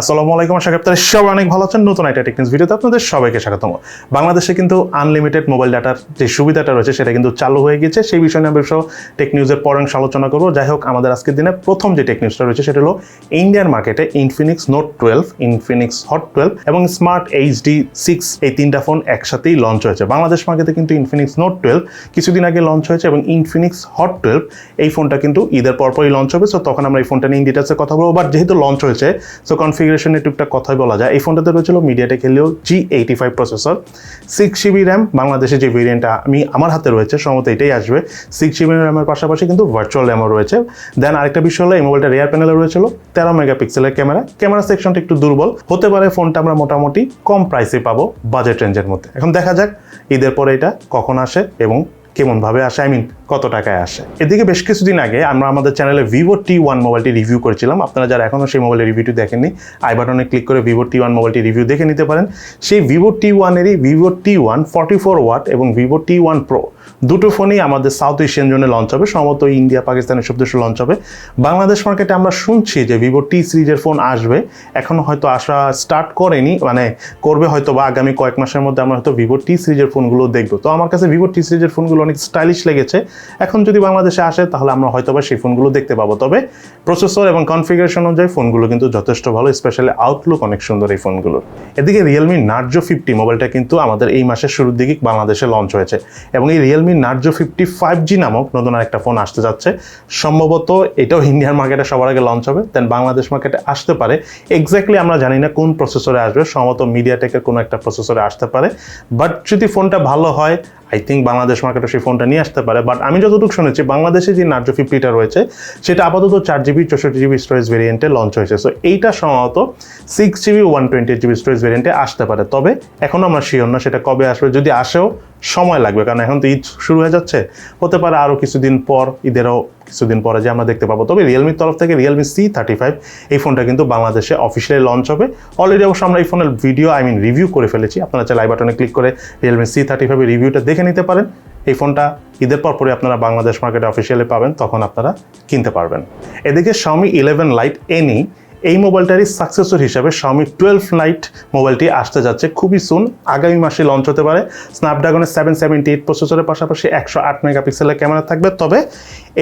আসসালামু আলাইকুম, আশা করি আপনারা সবাই অনেক ভালো আছেন। নতুন একটা টেকনিক্স ভিডিওতে আপনাদের সবাইকে স্বাগতম। বাংলাদেশে কিন্তু আনলিমিটেড মোবাইল ডাটার যে সুবিধাটা রয়েছে, সেটা কিন্তু চালু হয়ে গেছে সেই বিষয় নিয়ে আমরা টেক নিউজের পরাংশ আলোচনা করব। যাই হোক, আমাদের আজকের দিনে প্রথম যে টেক নিউজটা রয়েছে, সেটা হলো ইন্ডিয়ান মার্কেটে Infinix note twelve Infinix hot twelve এবং স্মার্ট এইচডি সিক্স এই তিনটা ফোন একসাথেই লঞ্চ হয়েছে। বাংলাদেশ মার্কেটে কিন্তু ইনফিনিক্স নোট টুয়েলভ কিছুদিন আগে লঞ্চ হয়েছে এবং ইনফিনিক্স হট টুয়েলভ এই ফোনটা কিন্তু ঈদের পরপরই লঞ্চ হবে। সো তখন আমরা এই ফোনটা নিয়ে ইন ডিটেলসে কথা বলব। বাট যেহেতু লঞ্চ হয়েছে সো কনফিগারেশনের টুকটাক কথাই বলা যায়। এই ফোনটাতে রয়েছিল MediaTek Helio G eighty five processor six GB RAM বাংলাদেশে যে ভেরিয়েন্টটা আমি আমার হাতে রয়েছে, সম্ভবত এটাই আসবে। সিক্স জিবি র্যামের পাশাপাশি কিন্তু ভার্চুয়াল র্যামও রয়েছে। দেন আরেকটা বিষয় হলো, এই মোবাইলটা রেয়ার প্যানেলে রয়েছিল, তেরো মেগাপিক্সেলের ক্যামেরা ক্যামেরা সেকশনটা একটু দুর্বল। হতে পারে ফোনটা আমরা মোটামুটি কম প্রাইসে পাবো বাজেট রেঞ্জের মধ্যে। এখন দেখা যাক ঈদের পরে এটা কখন আসে এবং কেমনভাবে আসে আই মিন কত টাকায় আসে। এদিকে বেশ কিছুদিন আগে আমরা আমাদের চ্যানেলে ভিভো টি ওয়ান মোবাইলটি রিভিউ করেছিলাম। আপনারা যারা এখনও সেই মোবাইলের রিভিউটি দেখেননি, আই বাটনে ক্লিক করে ভিভো টি ওয়ান মোবাইলটি রিভিউ দেখে নিতে পারেন। সেই Vivo T ওয়ানেরই Vivo T one forty four watt এবং ভিভো টি ওয়ান প্রো দুটো ফোনই আমাদের সাউথ এশিয়ান জোনে লঞ্চ হবে। সম্ভবত ইন্ডিয়া পাকিস্তানের সব দেশে লঞ্চ হবে। বাংলাদেশ মার্কেটে আমরা শুনছি যে ভিভো টি সিরিজের ফোন আসবে। এখনও হয়তো আসা স্টার্ট করেনি মানে করবে হয়তো বা আগামী কয়েক মাসের মধ্যে আমরা হয়তো ভিভো টি সিরিজের ফোনগুলো দেখব। তো আমার কাছে ভিভো টি সিরিজের ফোনগুলো অনেক স্টাইলিশ লেগেছে। এখন যদি বাংলাদেশে আসে, তাহলে আমরা হয়তো বা সেই ফোনগুলো দেখতে পাবো। তবে প্রসেসর এবং কনফিগারেশন অনুযায়ী ফোনগুলো কিন্তু যথেষ্ট ভালো স্পেশালি আউটলুক অনেক সুন্দর এই ফোনগুলোর এদিকে রিয়েলমি নার্জো ফিফটি মোবাইলটা কিন্তু আমাদের এই মাসের শুরুর দিকে বাংলাদেশে লঞ্চ হয়েছে এবং এই Realme Narzo fifty five G নামক নতুন একটা ফোন আসতে যাচ্ছে। সম্ভবত এটাও ইন্ডিয়ান মার্কেটে সবার আগে লঞ্চ হবে দেন বাংলাদেশ মার্কেটে আসতে পারে। এক্স্যাক্টলি আমরা জানি না কোন প্রসেসরে আসবে, সম্ভবত মিডিয়াটেকের কোনো একটা প্রসেসরে আসতে পারে। বাট যদি ফোনটা ভালো হয় আই থিঙ্ক বাংলাদেশ মার্কেটে সেই ফোনটা নিয়ে আসতে পারে বাট আমি যতটুকু শুনেছি বাংলাদেশে যে নার্জো ফিফটিটা রয়েছে, সেটা আপাতত চার জিবি চৌষট্টি জিবি স্টোরেজ ভেরিয়েন্টে লঞ্চ হয়েছে। সো এইটা সম্ভবত six GB one twenty GB storage ভেরিয়েন্টে আসতে পারে। তবে এখনও আমরা শিওর না সেটা কবে আসবে। যদি আসেও সময় লাগবে, কারণ এখন তো ঈদ শুরু হয়ে যাচ্ছে। হতে পারে আরও কিছুদিন পর, ঈদেরও কিছুদিন পরে যে আমরা দেখতে পাবো। তবে রিয়েলমির তরফ থেকে রিয়েলমি সি থার্টি ফাইভ এই ফোনটা কিন্তু বাংলাদেশে অফিসিয়ালি লঞ্চ হবে। অলরেডি অবশ্য আমরা এই ফোনের ভিডিও আই মিন রিভিউ করে ফেলেছি। আপনারা চাইলে আই বাটনে ক্লিক করে রিয়েলমি সি থার্টি ফাইভের রিভিউটা দেখে নিতে পারেন। এই ফোনটা ঈদের পর পরে আপনারা বাংলাদেশ মার্কেটে অফিসিয়ালি পাবেন, তখন আপনারা কিনতে পারবেন। এদিকে শাওমি ইলেভেন লাইট এনি এই মোবাইলটারই সাকসেসর হিসাবে শাওমি টুয়েলভ লাইট মোবাইলটি আসতে যাচ্ছে খুবই সুন আগামী মাসে লঞ্চ হতে পারে। স্ন্যাপড্রাগনের সেভেন সেভেন্টি এইট প্রসেসরের পাশাপাশি একশো আট মেগাপিক্সেলের ক্যামেরা থাকবে। তবে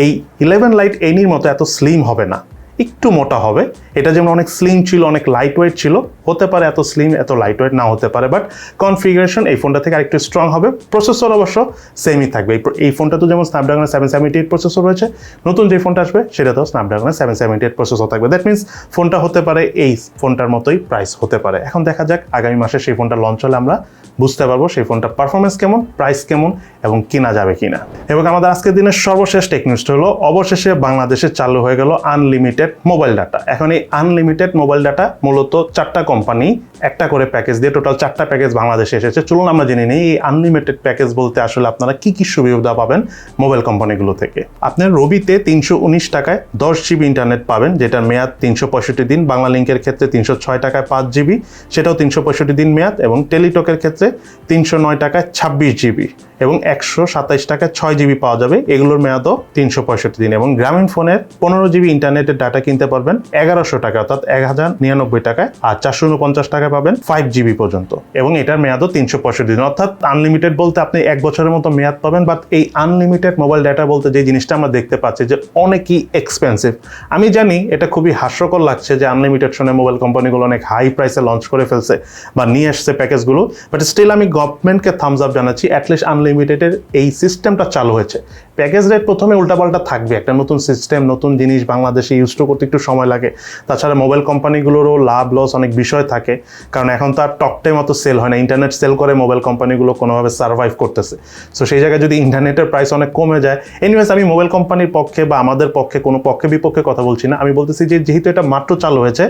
এই ইলেভেন লাইট এনির মতো এত স্লিম হবে না। একটু মোটা হবে। এটা যেমন অনেক স্লিম ছিল, অনেক লাইট ওয়েট ছিল, হতে পারে এত স্লিম এত লাইট ওয়েট না হতে পারে বাট কনফিগারেশন এই ফোনটা থেকে আরেকটু স্ট্রং হবে। প্রসেসর অবশ্য সেমই থাকবে। এই- ফোনটা তো যেমন স্ন্যাপড্রাগনের সেভেন সেভেন্টি এইট প্রসেসর রয়েছে, নতুন যে ফোনটা আসবে সেটাতেও স্ন্যাপড্রাগনের সেভেন সেভেন্টি এইট প্রসেসর থাকবে। দ্যাট মিনস ফোনটা হতে পারে এই ফোনটার মতোই প্রাইস হতে পারে। এখন দেখা যাক আগামী মাসে সেই ফোনটা লঞ্চ হলে আমরা বুঝতে পারব সেই ফোনটার পারফরমেন্স কেমন প্রাইস কেমন এবং কিনা যাবে কিনা। এবং আমাদের আজকের দিনের সর্বশেষ টেক নিউজটা হলো, অবশেষে বাংলাদেশে চালু হয়ে গেল আনলিমিটেড মোবাইল ডাটা এখন এই আনলিমিটেড মোবাইল ডাটা মূলত চারটা কোম্পানি একটা করে প্যাকেজ দিয়ে টোটাল চারটা প্যাকেজ বাংলাদেশে এসেছে। চলুন আমরা জেনে নিই, এই আনলিমিটেড প্যাকেজ বলতে আসলে আপনারা কি কি সুবিধা পাবেন মোবাইল কোম্পানিগুলো থেকে। আপনি রবিতে তিনশো উনিশ টাকায় দশ জিবি ইন্টারনেট পাবেন যেটার মেয়াদ তিনশো পঁয়ষট্টি দিন বাংলা লিঙ্কের ক্ষেত্রে তিনশো ছয় টাকায় পাঁচ জিবি সেটাও তিনশো পঁয়ষট্টি দিন মেয়াদ এবং টেলিটকের ক্ষেত্রে তিনশো নয় টাকায় ছাব্বিশ জিবি এবং একশো সাতাইশ টাকায় ছয় জিবি পাওয়া যাবে। এগুলোর মেয়াদও তিনশো পঁয়ষট্টি দিন এবং গ্রামীণ ফোনের পনেরো জিবি ইন্টারনেটের ডাটা কিনতে পারবেন এগারোশো টাকা, অর্থাৎ এক হাজার নিরানব্বই টাকায় আর চারশো উনপঞ্চাশ টাকায় পাবেন ফাইভ জিবি পর্যন্ত। এবং এটার মেয়াদও তিনশো পঁয়ষট্টি দিন। অর্থাৎ আনলিমিটেড বলতে আপনি এক বছরের মতো মেয়াদ পাবেন বাট এই আনলিমিটেড মোবাইল ডাটা বলতে যে জিনিসটা আমরা দেখতে পাচ্ছি যে অনেকই এক্সপেন্সিভ আমি জানি এটা খুবই হাস্যকর লাগছে যে আনলিমিটেড শুনে মোবাইল কোম্পানিগুলো অনেক হাই প্রাইসে লঞ্চ করে ফেলছে বা নিয়ে আসছে প্যাকেজগুলো বাট স্টিল আমি গভর্নমেন্টকে থামস আপ জানাচ্ছি অ্যাটলিস্ট আনলিমিটেডের এই সিস্টেমটা চালু হয়েছে। প্যাকেজ রেট প্রথমে উল্টাপাল্টা থাকবে, একটা নতুন সিস্টেম নতুন জিনিস বাংলাদেশে ইউজ টু করতে একটু সময় লাগে। তাছাড়া মোবাইল কোম্পানিগুলোরও লাভ লস অনেক বিষয় থাকে, কারণ এখন তো আর টক অত সেল হয় না। ইন্টারনেট সেল করে মোবাইল কোম্পানিগুলো কোনোভাবে সার্ভাইভ করতেছে। সো সেই জায়গায় যদি ইন্টারনেটের প্রাইস অনেক কমে যায় এনিওয়েজ আমি মোবাইল কোম্পানির পক্ষে বা আমাদের পক্ষে, কোনো পক্ষে বিপক্ষে কথা বলছি না। আমি বলতেছি যে, যেহেতু এটা মাত্র চালু হয়েছে,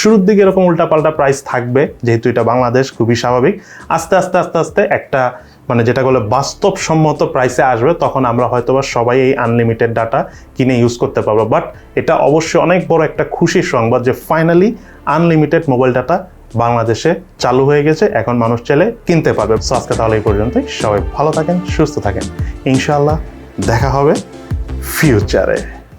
শুরুর দিকে এরকম উল্টাপাল্টা প্রাইস থাকবে, যেহেতু এটা বাংলাদেশ, খুবই স্বাভাবিক। আস্তে আস্তে আস্তে আস্তে আস্তে একটা মানে যেটা বলে বাস্তবসম্মত প্রাইসে আসবে, তখন আমরা হয়তোবা সবাই এই আনলিমিটেড ডাটা কিনে ইউজ করতে পারব। বাট এটা অবশ্যই অনেক বড় একটা খুশির সংবাদ যে ফাইনালি আনলিমিটেড মোবাইল ডাটা বাংলাদেশে চালু হয়ে গেছে, এখন মানুষ চাইলে কিনতে পারবে। সো আজকে তাহলে এই পর্যন্তই। সবাই ভালো থাকেন, সুস্থ থাকেন। ইনশাআল্লাহ দেখা হবে ফিউচারে